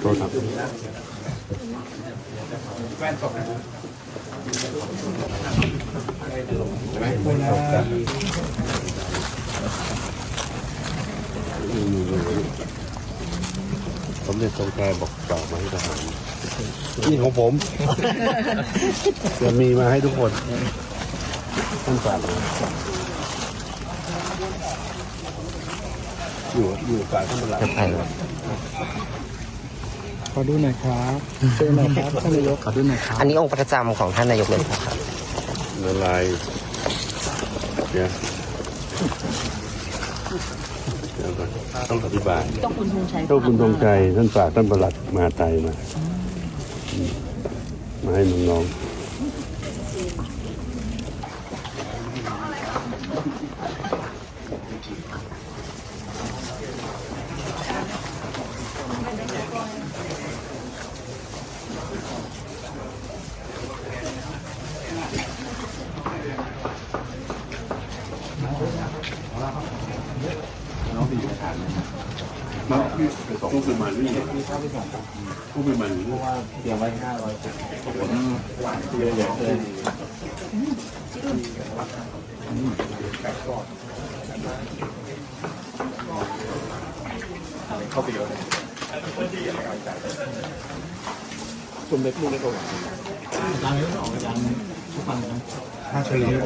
โทรศัพท์ มเด็จทรงแกบอกฝากมาให้ทหารนี่ของผม จะมีมาให้ทุกคนท่านฝากมาอยู่อยู่ฝ่ายท่านประหลัดขอดูหน่อยครับเชิญหน่อยครับท่านนายกขอดูหน่อยครับ อันนี้องค์ประจำของท่านนายกเลยครับละลายเดี๋ยว เดี๋ยวก่อนต้องอธิบายต้องคุณธงชัยเจ้าคุณธงใจท่านฝากท่านประหลัดมหาไทยมาอืมมาให้น้องๆ มาต้องเป็นมันนี่ต้องเป็นมันนี่เตรียมไว้ห้าร้อยหวานเยอะๆเข้าตี๋เลยจุนเบ๊กมือเล็กกว่ายันยันผ่านนะถ้าเฉลี่ย